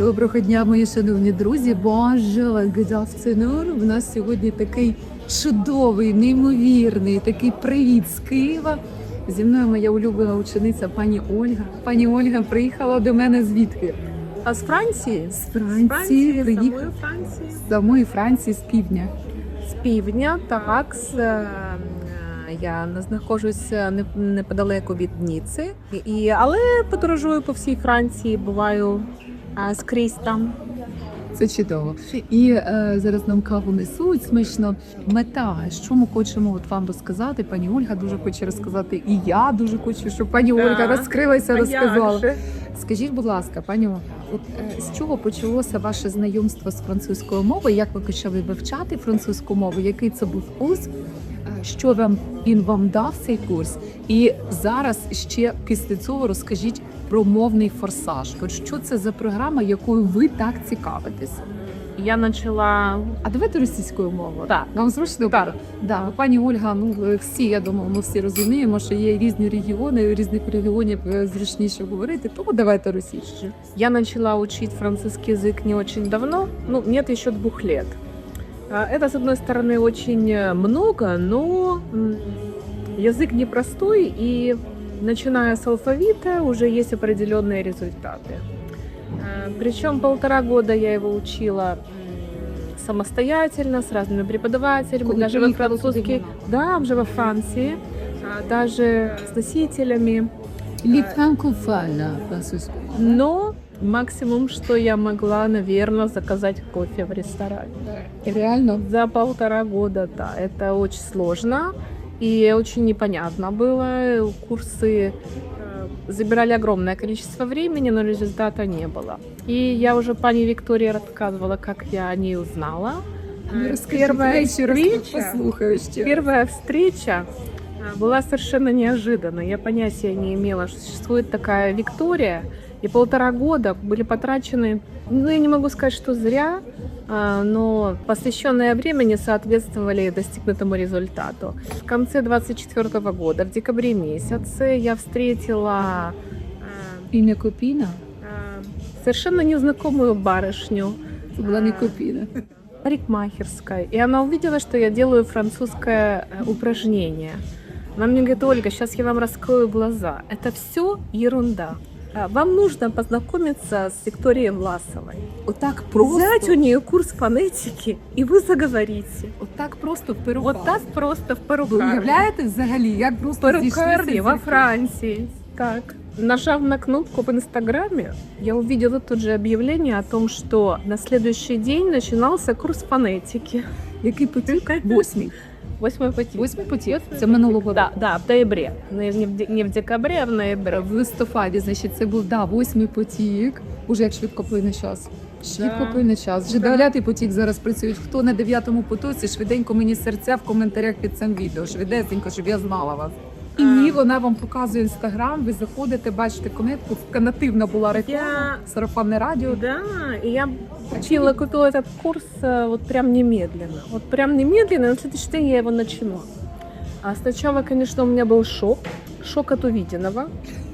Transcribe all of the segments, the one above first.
Доброго дня, мої шановні друзі. Bonjour, good afternoon. У нас сьогодні такий чудовий, неймовірний, такий привіт з Києва. Зі мною моя улюблена учениця пані Ольга. Пані Ольга приїхала до мене звідки? А з Франції? З Франції, з приїхала самої Франції. з самої Франції, з півдня. З півдня, так. З, е, я не знаходжусь не- неподалеку від Ніци, і, але подорожую по всій Франції, буваю скрізь там. Це чудово. І е, зараз нам каву несуть смачно. Мета, що ми хочемо от вам розказати. Пані Ольга дуже хоче розказати, і я дуже хочу, щоб пані Так. Ольга розкрилася, А як розказала. же? Скажіть, будь ласка, пані, О, от е, з чого почалося ваше знайомство з французькою мовою? Як ви почали вивчати французьку мову? Який це був курс? Е, Що вам він вам дав цей курс? І зараз ще після цього розкажіть про мовний форсаж. От що це за програма, якою ви так цікавитесь? Я почала А давайте російською мовою. Так. Нам зручно Так. Да, пані Ольга, ну ви всі, я думаю, ми всі розуміємо, що є різні регіони, у різних регіонів е, зручніше говорити, тому давайте російською. Я начала учить французский язык не очень давно, ну, нет еще двух лет. А, Это, с одной стороны, очень э, много, но м, язык непростой, и начиная с алфавита уже есть определенные результаты. А, Причем полтора года я его учила м, самостоятельно, с разными преподавателями, Коли даже во приїхала туди французский, вона? да, уже во Франции, а, даже с носителями. Лі франкофальна французькою. Но максимум, что я могла, наверное, заказать кофе в ресторане. І реально За полтора года, да, это очень сложно и очень непонятно было. Курсы э, забирали огромное количество времени, но результата не было. И я уже пани Виктории рассказывала, как я о ней узнала. Э, Первая встреча. Первая встреча а, была совершенно неожиданной. Я понятия не имела, что существует такая Виктория. И полтора года были потрачены, ну, я не могу сказать, что зря, а, но посвященное время не соответствовали достигнутому результату. В конце 24 года, в декабре месяце, я встретила а, І не копійна? а, совершенно незнакомую барышню, Це була не копійна. парикмахерской, и она увидела, что я делаю французское э, упражнение. Она мне говорит, Ольга, сейчас я вам раскрою глаза. Это все ерунда. А, Вам нужно познакомиться с Викторией Власовой. Отак просто. Взять у нее курс фонетики, и вы заговорите. Отак просто в перуках. Вот так просто в Ви перукарні. уявляєте взагалі, як просто Перукарні зійшлися во зірки? Франции. Так. Нажав на кнопку в Инстаграме, я увидела тут же объявление о том, что на следующий день начинался курс фонетики. Який потік? Восьмий. Восьмой потік. Восьмий потік? Це минулого Да, року. да, в ноябре. Не, не в, де- не в декабре, а в ноябре. В листопаді, значить, це був да, восьмий потік. Уже як швидко плине час. Швидко Да. плине час. Вже дев'ятий потік зараз працюють. Хто на дев'ятому потоці, швиденько мені серця в коментарях під цим відео. Швидесенько, щоб я знала вас. І А. ні, вона вам показує інстаграм. Ви заходите, бачите коментку. Така нативна була реклама. Я- Сарафанне радіо. Да, и я учила, купила этот курс э, вот прям немедленно. Вот прям немедленно, на следующий день я его начала. А сначала, конечно, у меня был шок. Шок от увиденного.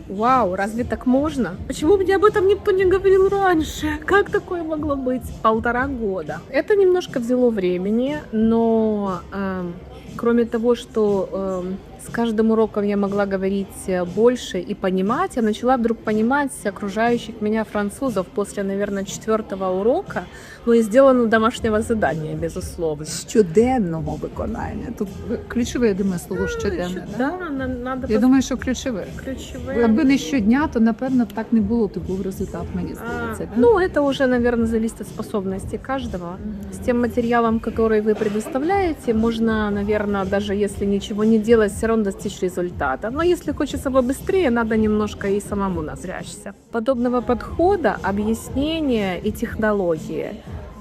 Вау, разве так можно? Почему мне об этом никто не говорил раньше? Как такое могло быть? Полтора года. Это немножко взяло времени, но эм, кроме того, что эм, с каждым уроком я могла говорить э, больше и понимать, я начала вдруг понимать окружающих меня французов после, наверное, четвертого урока, ну и сделано домашнего задания, безусловно. Щоденного виконання. Тут ключове, я думаю, слово щоденне. да? Да, на- надо Я думаю, що ключове. ключевые. Якби не щодня, то напевно б так не було. То був результат, мені А, здається. да? ну, это уже, наверное, зависит от способности каждого. С тем материалом, который вы предоставляете, можно, наверное, даже если ничего не делать, все равно достичь результата. Но если хочется побыстрее, надо немножко и самому напрячься. Подобного подхода, объяснения и технологии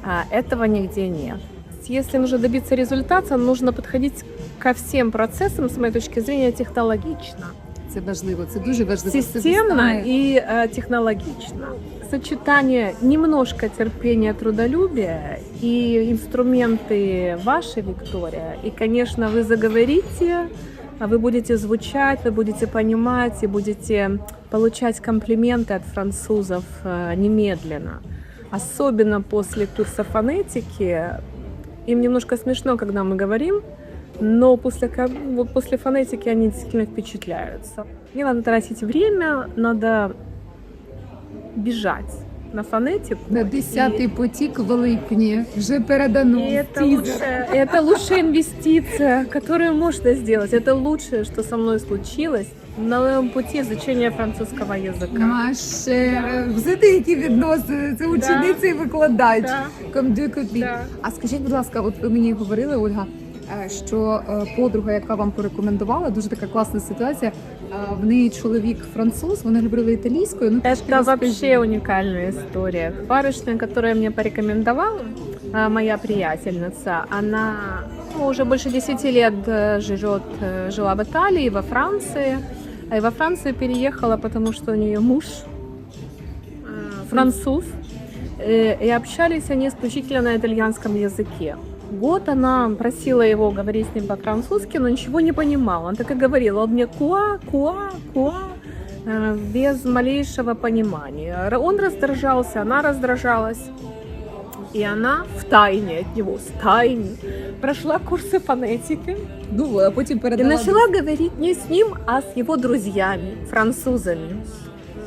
а, этого нигде нет. Если нужно добиться результата, нужно подходить ко всем процессам, с моей точки зрения, технологично. Це важливо, це дуже важливо. Системно и э, технологично. Сочетание немножко терпения, трудолюбия и инструменты вашей, Виктория. И, конечно, вы заговорите, а вы будете звучать, вы будете понимать и будете получать комплименты от французов э, немедленно. особенно после курса фонетики. Им немножко смешно, когда мы говорим, но после, вот после фонетики они действительно впечатляются. Не надо тратить время, надо бежать на фонетику. На десятий потік в липні вже передано. И это, Тізер. лучшая, это лучшая инвестиция, которую можно сделать. Это лучшее, что со мной случилось на моем пути изучения французского языка. Наше е, взагалі які відносини. Це учениця і викладач. Да. Comme deux copines. Да. А скажіть, будь ласка, от ви мені говорили, Ольга, е, що е, подруга, яка вам порекомендувала, дуже така класна ситуація. е, В неї чоловік француз, вони говорили італійською. Ну трішки Это розкажіть. вообще уникальная история. Барышня, которая мне порекомендовала, а, моя приятельница, она ну, уже больше 10 лет э, живет, э, жила в Италии, во Франции. И во Францию переехала, потому что у нее муж э, француз. Э, И общались они исключительно на итальянском языке. Год она просила его говорить с ним по-французски, но ничего не понимала. Он так и говорил, он мне куа, куа, куа, э, без малейшего понимания. Он раздражался, она раздражалась. И она в тайне от него, в тайне, прошла курсы фонетики Ну, а потім и передала. начала говорить не с ним, а с его друзьями, французами.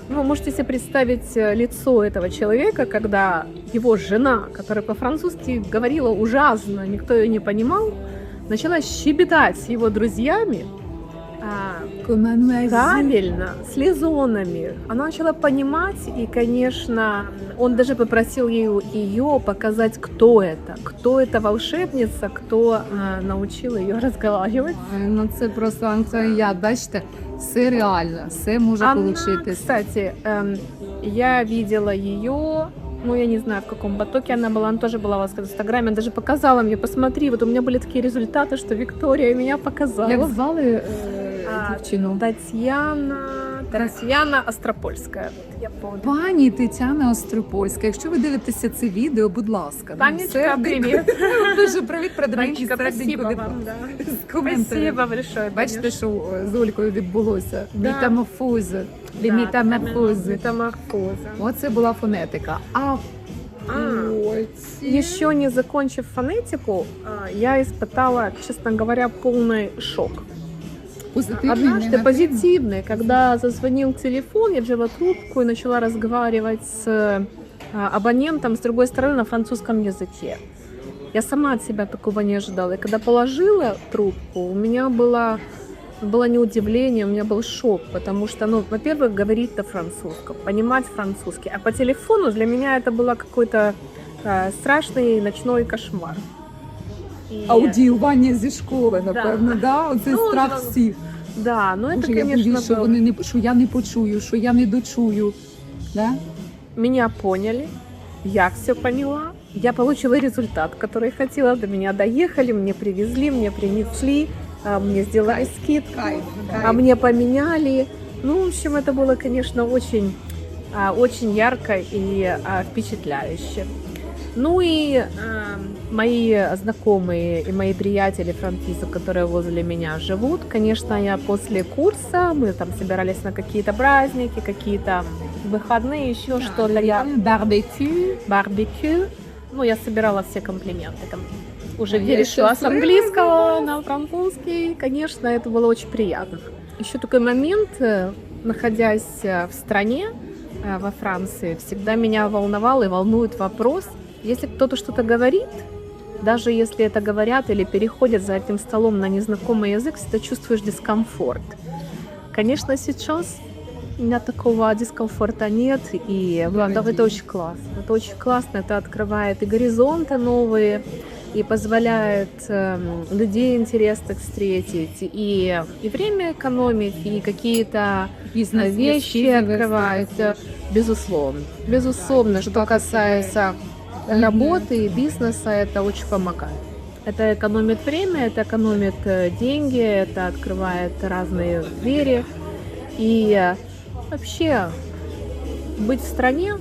Ну, Вы можете себе представить э, лицо этого человека, когда его жена, которая по-французски говорила ужасно, никто ее не понимал, начала щебетать с его друзьями, а, правильно, с лизонами. Она начала понимать, и, конечно, он даже попросил ее, ее показать, кто это, кто эта волшебница, кто а, научил ее разговаривать. Ну це просто Антоніад, бачите, все реально, все може Она, кстати, эм, я видела ее, ну я не знаю в каком потоке она была, она тоже была у вас в Инстаграме, она даже показала мне, посмотри, вот у меня были такие результаты, что Виктория меня показала. Як звали е, А, дівчину? Татьяна, Татьяна Остропольская, вот я помню. Пані Тетяна Остропольська. Якщо ви дивитеся це відео, будь ласка, ну, Танечка, серденько- привет. Дуже привіт, передавайте Танечка, спасибо від вам, да. з коментарем. Спасибо большое. Бачите, що е, з Олькою відбулося? Да. Метаморфози. Да, Метаморфози. Метаморфоза. Оце була фонетика. А А. Еще не закончив фонетику, а, я испытала, честно говоря, полный шок. Позитивний, Однажды позитивный, когда зазвонил телефон, я взяла трубку и начала разговаривать с а, абонентом с другой стороны на французском языке. Я сама от себя такого не ожидала. И когда положила трубку, у меня было, было не удивление, у меня был шок, потому что, ну, во-первых, говорить на французском, понимать французский, а по телефону для меня это было какой-то а, страшный ночной кошмар И- Аудіювання зі школи, напевно, да? Оце Ну, страх ну, всіх. Да, но это, Боже, я конечно, боюсь, що был- вони не що я не почую, що я не дочую. Да? Меня поняли, я все поняла, я получила результат, который хотела, до меня доехали, мне привезли, мне принесли, а, мне сделали скидку, а мне поменяли. Ну, в общем, это было, конечно, очень, а, очень ярко и а, впечатляюще. Ну и а, мои знакомые и мои приятели французы, которые возле меня живут, конечно, я после курса, мы там собирались на какие-то праздники, какие-то выходные, еще что-то. Я Барбекю. барбекю. Ну, я собирала все комплименты. Ком- Уже А перешла с английского на французский. Конечно, это было очень приятно. Еще такой момент, э, находясь э, в стране, э, во Франции, всегда меня волновал и волнует вопрос, если кто-то что-то говорит, даже если это говорят или переходят за этим столом на незнакомый язык, всегда чувствуешь дискомфорт. Конечно, сейчас у меня такого дискомфорта нет, и правда, это очень классно. Это очень классно, это открывает и горизонты новые, и позволяет эм, людей интересных встретить, и, и время экономить, и какие-то Бізнес вещи открываются. Безусловно. Безусловно, что касается работы и бизнеса, это очень помогает. Это экономит время, это экономит э, деньги, это открывает разные двери. И вообще быть в стране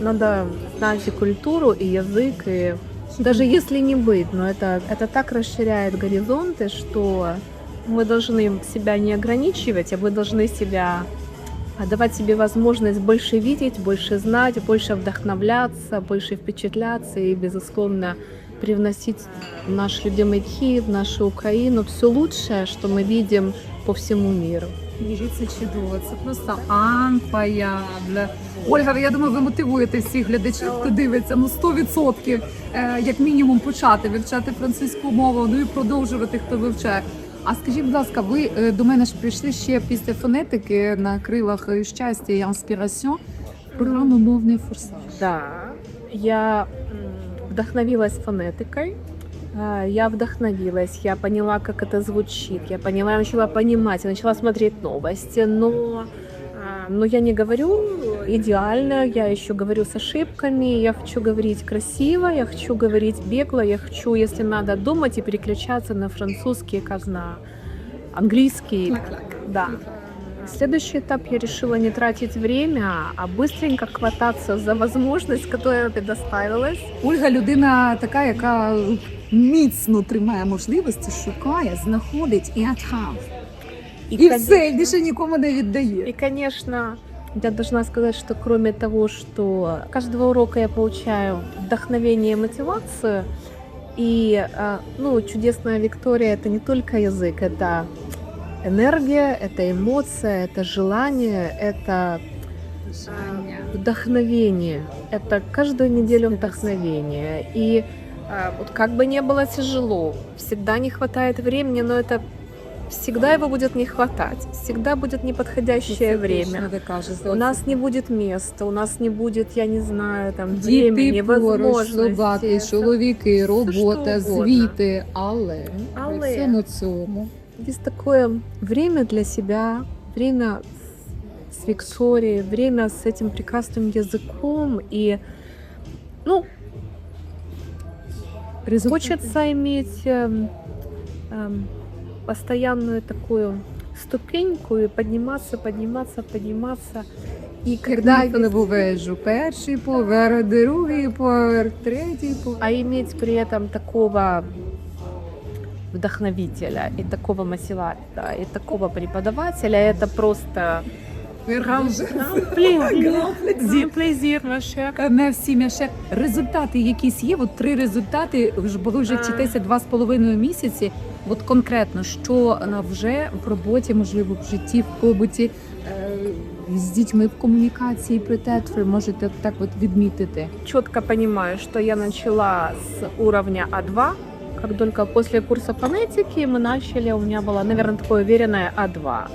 надо знать и культуру, и язык, и даже если не быть, но это, это так расширяет горизонты, что вы должны себя не ограничивать, а вы должны себя давать себе возможность больше видеть, больше знать, больше вдохновляться, больше впечатляться и, безусловно, привносить в наш любимый Киев, в нашу Украину все лучшее, что мы видим по всему миру. Це чудово, це просто анпаябля. Ольга, я думаю, ви мотивуєте всіх глядачів, хто дивиться, ну 100% е, як мінімум почати вивчати французьку мову, ну і продовжувати, хто вивчає. А скажіть, будь ласка, ви е, до мене ж прийшли ще після фонетики на крилах е, щастя і інспірасьон програму мовний форсаж. Да, я вдохновилась фонетикой, я вдохновилась, я поняла, как это звучит, я поняла, я начала понимать, я начала смотреть новости, но, но я не говорю идеально, я еще говорю с ошибками, я хочу говорить красиво, я хочу говорить бегло, я хочу, если надо, думать и переключаться на французский, как на английский. Да. Следующий этап я решила не тратить время, а быстренько хвататься за возможность, которая предоставилась. Ольга людина така, яка міцно тримає можливості, шукає, знаходить і атхав. І конечно- все, і більше нікому не віддає. И, конечно, я должна сказать, что кроме того, что каждого урока я получаю вдохновение и мотивацию, и а, ну, чудесная Виктория это не только язык, это энергия, это эмоция, это желание, это вдохновение. Это каждую неделю вдохновение. И а, вот как бы не было тяжело, всегда не хватает времени, но это всегда его будет не хватать. Всегда будет неподходящее время. Ви кажете, У нас не будет места, у нас не будет, я не знаю, там діти времени, поруч, возможностей. собаки, чоловіки, робота, що угодно. звіти, але, Але. при всьому цьому Есть такое время для себя, время с Викторией, время с этим прекрасным языком. И, ну, хочется иметь эм, эм, постоянную такую ступеньку и подниматься, подниматься, подниматься. И когда Когда коли вежу, перший поверх, другий поверх, третій поверх. а иметь при этом такого вдохновителя и такого мотиватора и такого преподавателя это просто. Не всім ще результати якісь є. От три результати. Бо ви вже вчитеся два з половиною місяці. От конкретно, що на вже в роботі, можливо, в житті, в побуті е, з дітьми в комунікації при тетфрі можете так от відмітити. Четко понимаю, что я начала с уровня А2. Как только после курса фонетики мы начали, у меня было, наверное, такое уверенное А2.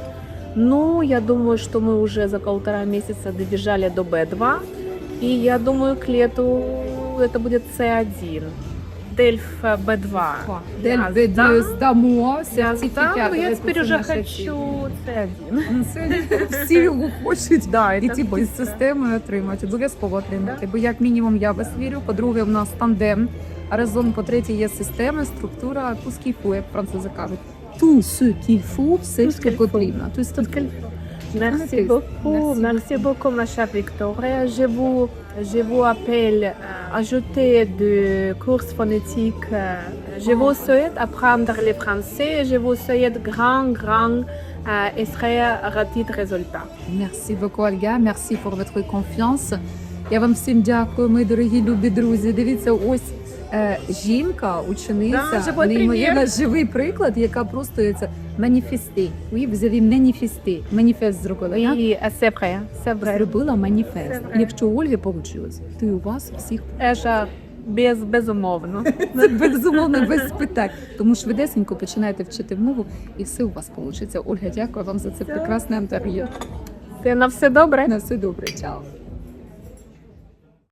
Ну, я думаю, что мы уже за полтора месяца добежали до Б2. И я думаю, к лету это будет С1. Дельф э, Б2. Дель Я ви здам. здамо Я сертифікат. сдам, но я Ви теперь це уже наша хочу ціль. С1. Ну, це Всі його хочуть. Да, І это ті під быстро. системою отримати. Обов'язково отримати. Бо як мінімум я вас вірю. По-друге, в нас тандем. А разом по-третє є система, структура, tout ce qu'il faut, як французи кажуть. Tout ce qu'il faut, все Tout ce що qu'il faut. потрібно. Тобто Tout ce qu'il faut. Merci Merci. beaucoup, Merci merci beaucoup, ma chère Victoria. Je vous, je vous appelle à ajouter des courses phonétiques. Euh, Je vous souhaite apprendre le français. Je vous souhaite grand, grand euh, et très rapide résultat. Merci beaucoup, Ольга. Merci pour votre confiance. Я вам всім дякую, мої дорогі любі друзі. Дивіться, ось е, жінка, учениця, Да, живий неймовірно примір. живий приклад, яка просто це маніфести. Ви взяли маніфести. Маніфест зробила. як? Oui, c'est vrai, c'est vrai. Зробила маніфест. Це. Якщо у Ольги вийшло, то і у вас всіх Это без, безумовно. це безумовно без питань. Тому швидесенько починаєте вчити мову, і все у вас вийде. Ольга, дякую вам за це прекрасне інтерв'ю. Це на все добре. На все добре, чао.